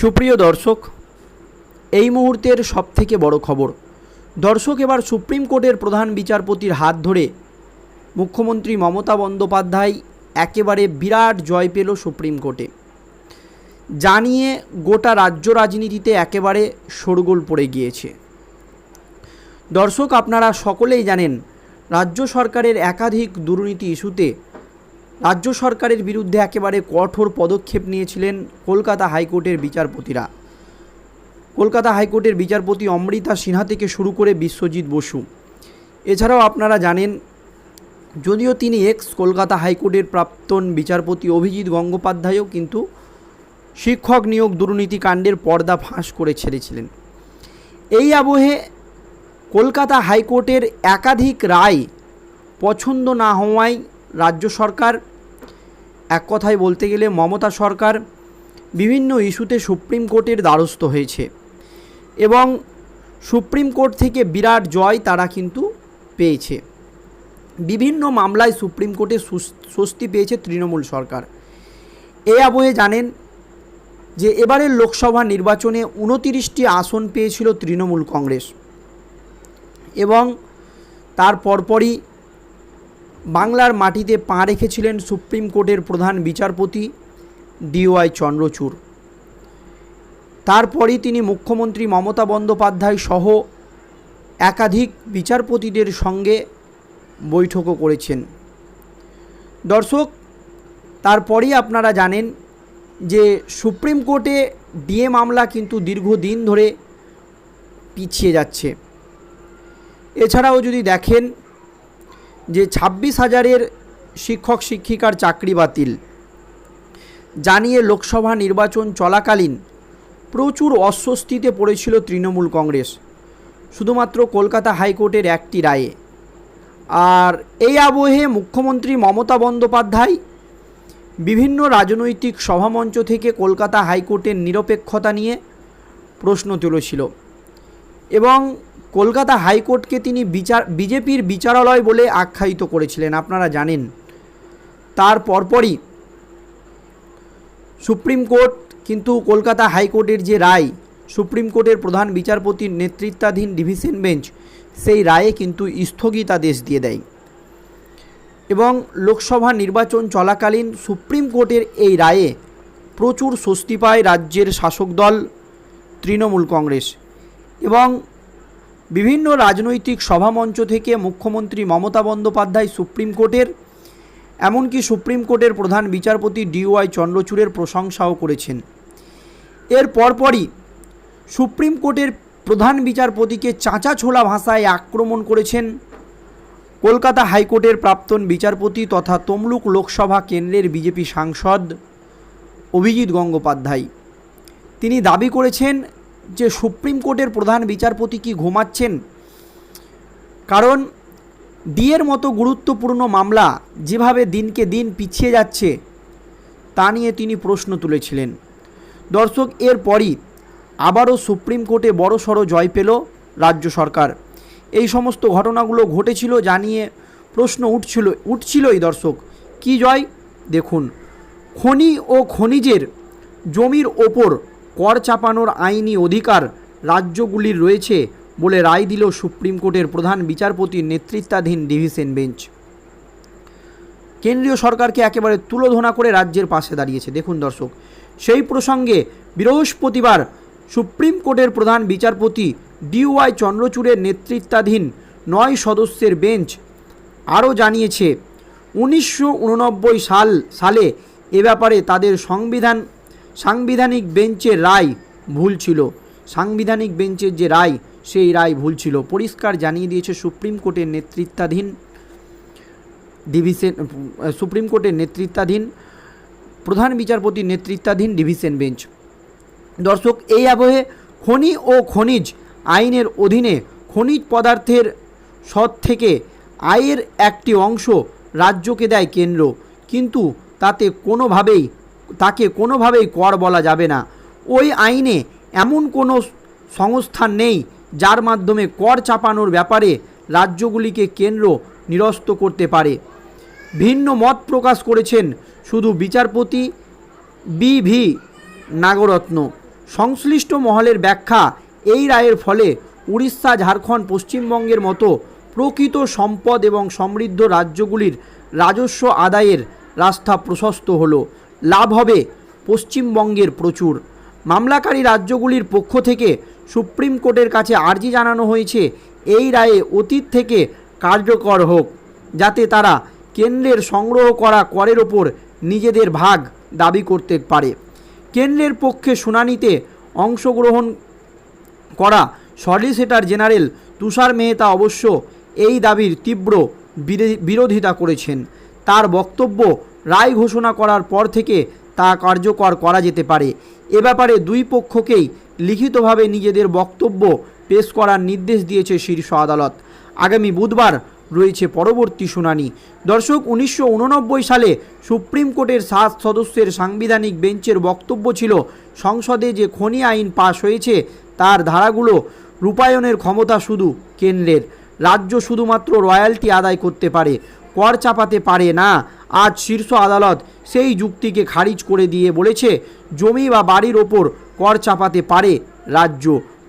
সুপ্রিয় দর্শক, এই মুহূর্তের সবথেকে বড় খবর। দর্শক, এবার সুপ্রিম কোর্টের প্রধান বিচারপতির হাত ধরে মুখ্যমন্ত্রী মমতা বন্দ্যোপাধ্যায় একেবারে বিরাট জয় পেল সুপ্রিম কোর্টে। জানিয়ে গোটা রাজ্য রাজনীতিতে একেবারে শোরগোল পড়ে গিয়েছে। দর্শক, আপনারা সকলেই জানেন, রাজ্য সরকারের একাধিক দুর্নীতি ইস্যুতে রাজ্য সরকারের বিরুদ্ধে একেবারে কঠোর পদক্ষেপ নিয়েছিলেন কলকাতা হাইকোর্টের বিচারপতিরা। কলকাতা হাইকোর্টের বিচারপতি অমৃতা সিনহা থেকে শুরু করে বিশ্বজিৎ বসু। এছাড়াও আপনারা জানেন, যদিও তিনি এক্স কলকাতা হাইকোর্টের প্রাক্তন বিচারপতি অভিজিৎ গঙ্গোপাধ্যায়ও কিন্তু শিক্ষক নিয়োগ দুর্নীতি কাণ্ডের পর্দা ফাঁস করে ছেড়েছিলেন। এই আবহে কলকাতা হাইকোর্টের একাধিক রায় পছন্দ না হওয়ায় রাজ্য সরকার, এক কথায় বলতে গেলে মমতা সরকার বিভিন্ন ইস্যুতে সুপ্রিম কোর্টের দ্বারস্থ হয়েছে এবং সুপ্রিম কোর্ট থেকে বিরাট জয় তারা কিন্তু পেয়েছে। বিভিন্ন মামলায় সুপ্রিম কোর্টে স্বস্তি পেয়েছে তৃণমূল সরকার। এ আবহে জানেন যে এবারের লোকসভা নির্বাচনে উনতিরিশটি আসন পেয়েছিল তৃণমূল কংগ্রেস এবং তার পরপরই বাংলার মাটিতে পা রেখেছিলেন সুপ্রিম কোর্টের প্রধান বিচারপতি ডিওয়াই চন্দ্রচূড়। তারপরই তিনি মুখ্যমন্ত্রী মমতা বন্দ্যোপাধ্যায় সহ একাধিক বিচারপতিদের সঙ্গে বৈঠকও করেছেন। দর্শক, তারপরেই আপনারা জানেন যে সুপ্রিম কোর্টে ডিএ মামলা কিন্তু দীর্ঘদিন ধরে পিছিয়ে যাচ্ছে। এছাড়াও যদি দেখেন যে ছাব্বিশ হাজারের শিক্ষক, শিক্ষিকার চাকরি বাতিল। জানিয়ে লোকসভা নির্বাচন চলাকালীন প্রচুর অস্বস্তিতে পড়েছিল তৃণমূল কংগ্রেস, শুধুমাত্র কলকাতা হাইকোর্টের একটি রায়ে। আর এই আবহে মুখ্যমন্ত্রী মমতা বন্দ্যোপাধ্যায় বিভিন্ন রাজনৈতিক সভামঞ্চ থেকে কলকাতা হাইকোর্টের নিরপেক্ষতা নিয়ে প্রশ্ন তুলেছিল। এবং কলকাতা হাইকোর্টকে তিনি বিচার, বিজেপির বিচারালয় বলে আখ্যায়িত করেছিলেন, আপনারা জানেন। তার পরপরই সুপ্রিম কোর্ট কিন্তু কলকাতা হাইকোর্টের যে রায়, সুপ্রিম কোর্টের প্রধান বিচারপতির নেতৃত্বাধীন ডিভিশন বেঞ্চ, সেই রায়ে কিন্তু স্থগিতাদেশ দিয়ে দেয়। এবং লোকসভা নির্বাচন চলাকালীন সুপ্রিম কোর্টের এই রায়ে প্রচুর স্বস্তি পায় রাজ্যের শাসক দল, তৃণমূল কংগ্রেস। এবং বিভিন্ন রাজনৈতিক সভামঞ্চ থেকে মুখ্যমন্ত্রী মমতা বন্দ্যোপাধ্যায় সুপ্রিম কোর্টের, এমনকি সুপ্রিম কোর্টের প্রধান বিচারপতি ডিওয়াই চন্দ্রচূড়ের প্রশংসাও করেছেন। এর পরপরই সুপ্রিম কোর্টের প্রধান বিচারপতিকে চাঁচা ছোলা ভাষায় আক্রমণ করেছেন কলকাতা হাইকোর্টের প্রাক্তন বিচারপতি তথা তমলুক লোকসভা কেন্দ্রের বিজেপি সাংসদ অভিজিৎ গঙ্গোপাধ্যায়। তিনি দাবি করেছেন যে সুপ্রিম কোর্টের প্রধান বিচারপতি কি ঘুমাচ্ছেন? কারণ ডিএর মতো গুরুত্বপূর্ণ মামলা যেভাবে দিনকে দিন পিছিয়ে যাচ্ছে, তা নিয়ে তিনি প্রশ্ন তুলেছিলেন। দর্শক এরপরই আবারও সুপ্রিম কোর্টে বড়সড় জয় পেল রাজ্য সরকার। এই সমস্ত ঘটনাগুলো ঘটেছিল জানিয়ে প্রশ্ন উঠছিল, উঠছিলই দর্শক, কি জয়? দেখুন, খনি ও খনিজের জমির ওপর কর চাপানোর আইনি অধিকার রাজ্যগুলির রয়েছে বলে রায় দিল সুপ্রিম কোর্টের প্রধান বিচারপতির নেতৃত্বাধীন ডিভিশন বেঞ্চ। কেন্দ্রীয় সরকারকে একেবারে তুলোধনা করে রাজ্যের পাশে দাঁড়িয়েছে। দেখুন দর্শক, সেই প্রসঙ্গে বৃহস্পতিবার সুপ্রিম কোর্টের প্রধান বিচারপতি ডিওয়াই চন্দ্রচূড়ের নেতৃত্বাধীন নয় সদস্যের বেঞ্চ আরও জানিয়েছে, উনিশশো উননব্বই সাল, সালে এ ব্যাপারে তাদের সংবিধান সাংবিধানিক বেঞ্চের রায় ভুল ছিল। সাংবিধানিক বেঞ্চের যে রায়, সেই রায় ভুল ছিল। পরিষ্কার জানিয়ে দিয়েছে সুপ্রিম কোর্টের নেতৃত্বাধীন ডিভিশন সুপ্রিম কোর্টের নেতৃত্বাধীন, প্রধান বিচারপতির নেতৃত্বাধীন ডিভিশন বেঞ্চ। দর্শক, এই আবহে খনি ও খনিজ আইনের অধীনে খনিজ পদার্থের সৎ থেকে আয়ের একটি অংশ রাজ্যকে দেয় কেন্দ্র। কিন্তু তাতে কোনোভাবেই তাকে কোনোভাবেই কর বলা যাবে না। ওই আইনে এমন কোনো সংস্থান নেই যার মাধ্যমে কর চাপানোর ব্যাপারে রাজ্যগুলিকে কেন্দ্র নিরস্ত করতে পারে। ভিন্ন মত প্রকাশ করেছেন শুধু বিচারপতি বি ভি নাগরত্ন। সংশ্লিষ্ট মহলের ব্যাখ্যা এই রায়ের ফলে উড়িষ্যা, ঝাড়খণ্ড, পশ্চিমবঙ্গের মতো প্রকৃত সম্পদ এবং সমৃদ্ধ রাজ্যগুলির রাজস্ব আদায়ের রাস্তা প্রশস্ত হলো। লাভ হবে পশ্চিমবঙ্গের প্রচুর। মামলাকারী রাজ্যগুলির পক্ষ থেকে সুপ্রিম কোর্টের কাছে আর্জি জানানো হয়েছে, এই রায়ে অতীত থেকে কার্যকর হোক, যাতে তারা কেন্দ্রের সংগ্রহ করা করের ওপর নিজেদের ভাগ দাবি করতে পারে। কেন্দ্রের পক্ষে শুনানিতে অংশগ্রহণ করা সলিসিটর জেনারেল তুষার মেহতা অবশ্য এই দাবির তীব্র বিরো- বিরোধিতা করেছেন। তার বক্তব্য রায় ঘোষণা করার পর থেকে তা কার্যকর করা যেতে পারে। এ ব্যাপারে দুই পক্ষকেই লিখিতভাবে নিজেদের বক্তব্য পেশ করার নির্দেশ দিয়েছে শীর্ষ আদালত। আগামী বুধবার রয়েছে পরবর্তী শুনানি। দর্শক, উনিশশো উননব্বই সালে সুপ্রিম কোর্টের সাত সদস্যের সাংবিধানিক বেঞ্চের বক্তব্য ছিল, সংসদে যে খনি আইন পাশ হয়েছে, তার ধারাগুলো রূপায়ণের ক্ষমতা শুধু কেন্দ্রের। রাজ্য শুধুমাত্র রয়্যালটি আদায় করতে পারে, কর চাপাতে পারে না আজ শীর্ষ আদালত সেই যুক্তিকে খারিজ করে দিয়ে বলেছে, জমি বা বাড়ির ওপর কর চাপাতে পারে, রাজ্য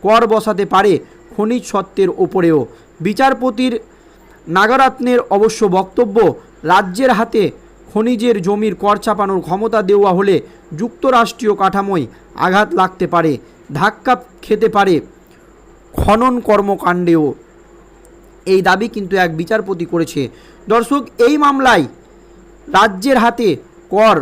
কর বসাতে পারে খনিজ সত্ত্বের ওপরেও। বিচারপতির নাগারাত্নের অবশ্য বক্তব্য, রাজ্যের হাতে খনিজের জমির কর চাপানোর ক্ষমতা দেওয়া হলে যুক্তরাষ্ট্রীয় কাঠামোয় আঘাত লাগতে পারে, ধাক্কা খেতে পারে খনন কর্মকাণ্ডেও। এই দাবি কিন্তু এক বিচারপতি করেছে। দর্শক, এই মামলায় রাজ্যের হাতে কর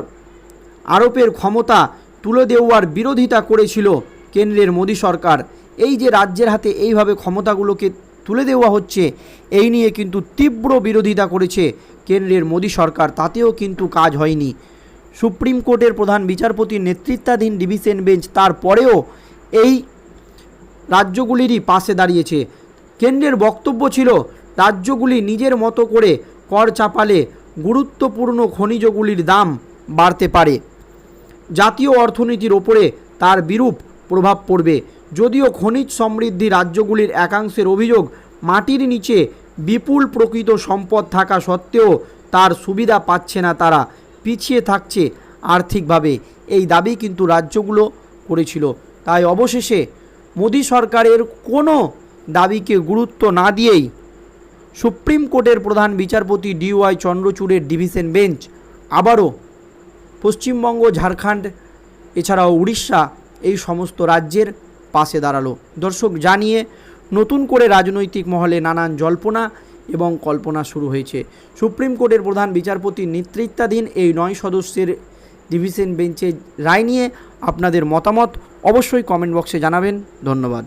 আরোপের ক্ষমতা তুলে দেওয়ার বিরোধিতা করেছিল কেন্দ্রের মোদী সরকার। এই যে রাজ্যের হাতে এইভাবে ক্ষমতাগুলোকে তুলে দেওয়া হচ্ছে, এই নিয়ে কিন্তু তীব্র বিরোধিতা করেছে কেন্দ্রের মোদী সরকার, তাতেও কিন্তু কাজ হয়নি। সুপ্রিম কোর্টের প্রধান বিচারপতির নেতৃত্বাধীন ডিভিশন বেঞ্চ তারপরেও এই রাজ্যগুলিরই পাশে দাঁড়িয়েছে। কেন্দ্রের বক্তব্য ছিল, রাজ্যগুলি নিজের মতো করে কর চাপালে গুরুত্বপূর্ণ খনিজগুলির দাম বাড়তে পারে। জাতীয় অর্থনীতির ওপরে তার বিরূপ প্রভাব পড়বে। যদিও খনিজ সমৃদ্ধি রাজ্যগুলির একাংশের অভিযোগ মাটির নিচে বিপুল প্রকৃত সম্পদ থাকা সত্ত্বেও তার সুবিধা পাচ্ছে না তারা, পিছিয়ে থাকছে আর্থিকভাবে। এই দাবি কিন্তু রাজ্যগুলো করেছিল। তাই অবশেষে মোদী সরকারের কোনো দাবিকে গুরুত্ব না দিয়েই সুপ্রিম কোর্টের প্রধান বিচারপতি ডিওয়াই চন্দ্রচূড়ের ডিভিশন বেঞ্চ, আবারও পশ্চিমবঙ্গ, ঝাড়খণ্ড, এছাড়াও উড়িষ্যা এই সমস্ত রাজ্যের পাশে দাঁড়াল। দর্শক, জানিয়ে নতুন করে রাজনৈতিক মহলে নানান জল্পনা এবং কল্পনা শুরু হয়েছে। সুপ্রিম কোর্টের প্রধান বিচারপতির নেতৃত্বাধীন এই নয় সদস্যের ডিভিশন বেঞ্চের রায় নিয়ে আপনাদের মতামত অবশ্যই কমেন্ট বক্সে জানাবেন। ধন্যবাদ।